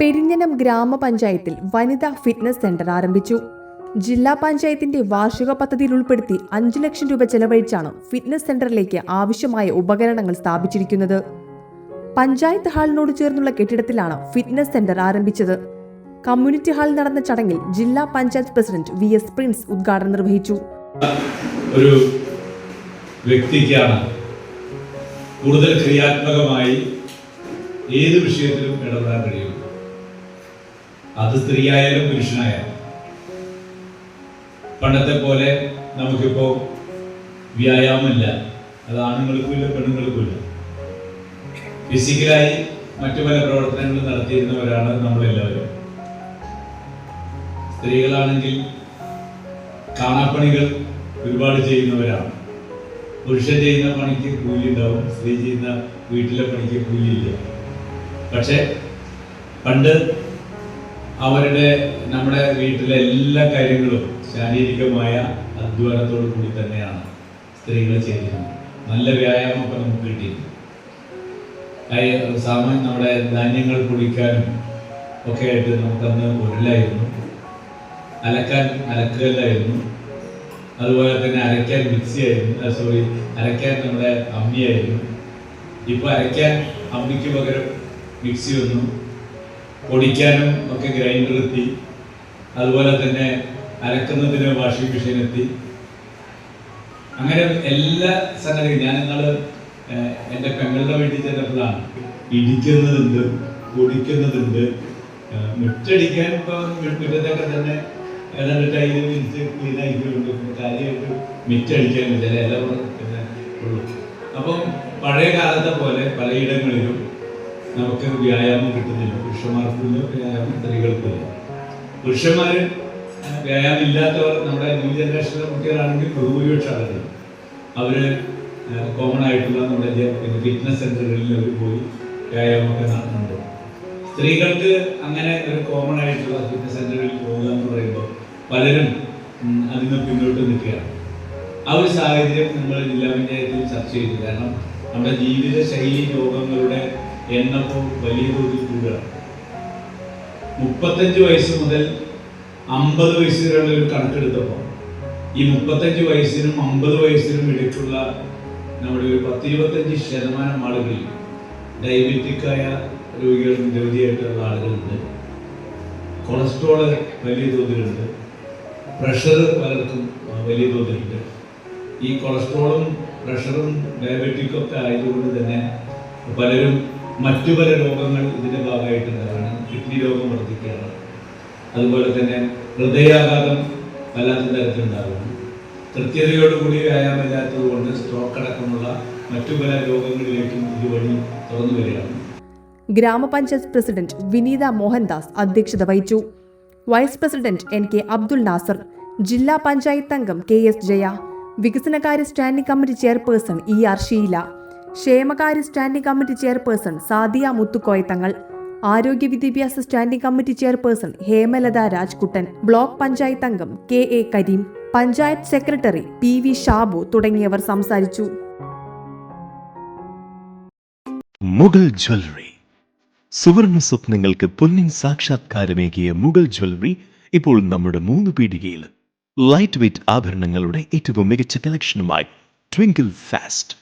പെരിഞ്ഞനം ഗ്രാമപഞ്ചായത്തിൽ വനിതാ fitness centre ആരംഭിച്ചു. ജില്ലാ പഞ്ചായത്തിന്റെ വാർഷിക പദ്ധതിയിൽ ഉൾപ്പെടുത്തി അഞ്ചു ലക്ഷം രൂപ ചെലവഴിച്ചാണ് ഫിറ്റ്നസ് സെന്ററിലേക്ക് ആവശ്യമായ ഉപകരണങ്ങൾ സ്ഥാപിച്ചിരിക്കുന്നത്. പഞ്ചായത്ത് ഹാളിനോട് ചേർന്നുള്ള കെട്ടിടത്തിലാണ് ഫിറ്റ്നസ് സെന്റർ ആരംഭിച്ചത്. കമ്മ്യൂണിറ്റി ഹാളിൽ നടന്ന ചടങ്ങിൽ ജില്ലാ panchayat president V S Prince ഉദ്ഘാടനം നിർവഹിച്ചു. ഒരു വ്യക്തിക്കാണ് കൂടുതൽ ക്രിയാത്മകമായി ഏത് വിഷയത്തിലും ഇടപെടാൻ കഴിയും അത് സ്ത്രീയായാലും പുരുഷനായാലും. പണ്ടത്തെ പോലെ നമുക്കിപ്പോ വ്യായാമമില്ല. അത് ആണുങ്ങൾക്കും ഇല്ല പെണ്ണുങ്ങൾക്കും ഇല്ല ഫിസിക്കലായി മറ്റു പല പ്രവർത്തനങ്ങളും നടത്തിയിരുന്നവരാണ് നമ്മളെല്ലാവരും. സ്ത്രീകളാണെങ്കിൽ കാണാപ്പണികൾ ഒരുപാട് ചെയ്യുന്നവരാണ്. പുരുഷൻ ചെയ്യുന്ന പണിക്ക് കൂലി ഉണ്ടാവും സ്ത്രീ ചെയ്യുന്ന വീട്ടിലെ പണിക്ക് കൂലിയില്ല. പക്ഷെ പണ്ട് അവരുടെ നമ്മുടെ വീട്ടിലെ എല്ലാ കാര്യങ്ങളും ശാരീരികമായ അധ്വാനത്തോടു കൂടി തന്നെയാണ് സ്ത്രീകൾ ചെയ്തിരുന്നത്. നല്ല വ്യായാമമൊക്കെ നമുക്ക് കിട്ടിയിരുന്നു. സാമാന്യം നമ്മുടെ ധാന്യങ്ങൾ പൊടിക്കാനും ഒക്കെ ആയിട്ട് നമുക്കന്ന് ഉരുളായിരുന്നു. അലക്കാൻ അലക്കല്ലായിരുന്നു അതുപോലെ തന്നെ അരയ്ക്കാൻ മിക്സി ആയിരുന്നു. സോറി അരയ്ക്കാൻ നമ്മുടെ അമ്മിയായിരുന്നു. ഇപ്പോൾ അരയ്ക്കാൻ അമ്മിക്ക് പകരം മിക്സി വന്നു. പൊടിക്കാനും ഒക്കെ ഗ്രൈൻഡർ എത്തി. അതുപോലെ തന്നെ അരക്കുന്നതിന് വാഷിംഗ് മെഷീൻ എത്തി. അങ്ങനെ എല്ലാ സംഗതിയും ഞാൻ എന്റെ എന്റെ പെങ്ങളുടെ വീട്ടിൽ ചെന്നപ്പോഴാണ് ഇടിക്കുന്നതുണ്ട് പൊടിക്കുന്നതുണ്ട്. മുറ്റടിക്കാൻ ഇപ്പോൾ മുറ്റത്തൊക്കെ തന്നെ ഏതാണ്ട് ടൈൽ വിരിച്ച് പിന്നെ കാര്യമായിട്ട് മുറ്റടിക്കാൻ ചില ഇല ഉള്ളൂ. അപ്പം പഴയ കാലത്തെ പോലെ പലയിടങ്ങളിലും നമുക്ക് വ്യായാമം കിട്ടുന്നില്ല. പുരുഷന്മാർക്കുള്ള വ്യായാമം സ്ത്രീകൾക്കില്ല പുരുഷന്മാർ വ്യായാമം ഇല്ലാത്തവർ നമ്മുടെ ന്യൂ ജനറേഷനിലെ കുട്ടികളാണെങ്കിൽ ബഹുഭൂരിപക്ഷം ആളുകൾ അവർ കോമൺ ആയിട്ടുള്ള നമ്മുടെ പിന്നെ ഫിറ്റ്നസ് സെന്ററുകളിൽ അവർ പോയി വ്യായാമമൊക്കെ നടത്തുന്നുണ്ട്. സ്ത്രീകൾക്ക് അങ്ങനെ ഒരു കോമൺ ആയിട്ടുള്ള ഫിറ്റ്നസ് സെന്ററുകളിൽ പോകുക എന്ന് പറയുമ്പോൾ പലരും അതിന് പിന്നോട്ട് നിൽക്കുകയാണ്. ആ ഒരു സാഹചര്യം നമ്മൾ ജില്ലാ പഞ്ചായത്തിൽ ചർച്ച ചെയ്തു. കാരണം നമ്മുടെ ജീവിത ശൈലി രോഗങ്ങളുടെ എണ്ണം ഇപ്പോൾ വലിയ തോതിൽ കൂടുകയാണ് മുപ്പത്തഞ്ച് വയസ്സ് മുതൽ അമ്പത് വയസ്സ് വരെയുള്ള ഒരു കണക്കെടുത്തപ്പോൾ ഈ മുപ്പത്തഞ്ച് വയസ്സിനും അമ്പത് വയസ്സിനും ഇടയ്ക്കുള്ള നമ്മുടെ ഒരു പത്ത് ഇരുപത്തഞ്ച് ശതമാനം ആളുകളിൽ ഡയബറ്റിക്കായ രോഗികൾ നിരവധിയായിട്ടുള്ള ആളുകളുണ്ട്. കൊളസ്ട്രോൾ വലിയ തോതിലുണ്ട്. പ്രഷർ പലർക്കും വലിയ തോതിലുണ്ട്. ഈ കൊളസ്ട്രോളും പ്രഷറും ഡയബറ്റിക്കും ഒക്കെ ആയതുകൊണ്ട് തന്നെ പലരും മറ്റു പല രോഗങ്ങൾ ഇതിന്റെ ഭാഗമായിട്ടുണ്ടാകാണ് കിഡ്നി രോഗം വർദ്ധിക്കുകയാണ്. അതുപോലെ തന്നെ ഹൃദയാഘാതം വല്ലാത്ത തരത്തിലുണ്ടാകുന്നു കൃത്യതയോടുകൂടി വ്യായാമില്ലാത്തത് കൊണ്ട് സ്ട്രോക്ക് അടക്കമുള്ള മറ്റു പല രോഗങ്ങളിലേക്കും ഇതുവഴി തുറന്നു വരികയാണ്. ഗ്രാമപഞ്ചായത്ത് പ്രസിഡന്റ് വിനീത മോഹൻദാസ് അധ്യക്ഷത വഹിച്ചു. Vice president N K Abdul Nasser ജില്ലാ പഞ്ചായത്ത് അംഗം കെ എസ് ജയ വികസനകാര്യ standing committee chairperson E R Sheela ക്ഷേമകാര്യ standing committee chairperson Sadiya Muthukoya Thangal ആരോഗ്യ വിദ്യാഭ്യാസ standing committee chairperson Hemalatha Rajkuttan block panchayat അംഗം K A Kareem panchayat secretary P V Shabu തുടങ്ങിയവർ സംസാരിച്ചു. Mughal jewellery. സുവർണ സ്വപ്നങ്ങൾക്ക് പൊന്നിൻ സാക്ഷാത്കാരമേകിയ മുഗൾ ജ്വല്ലറി ഇപ്പോൾ നമ്മുടെ മൂന്ന് പീടികയിൽ. ലൈറ്റ് വെയ്റ്റ് ആഭരണങ്ങളുടെ ഏറ്റവും മികച്ച കളക്ഷനുമായി ട്വിങ്കിൾ ഫാസ്റ്റ്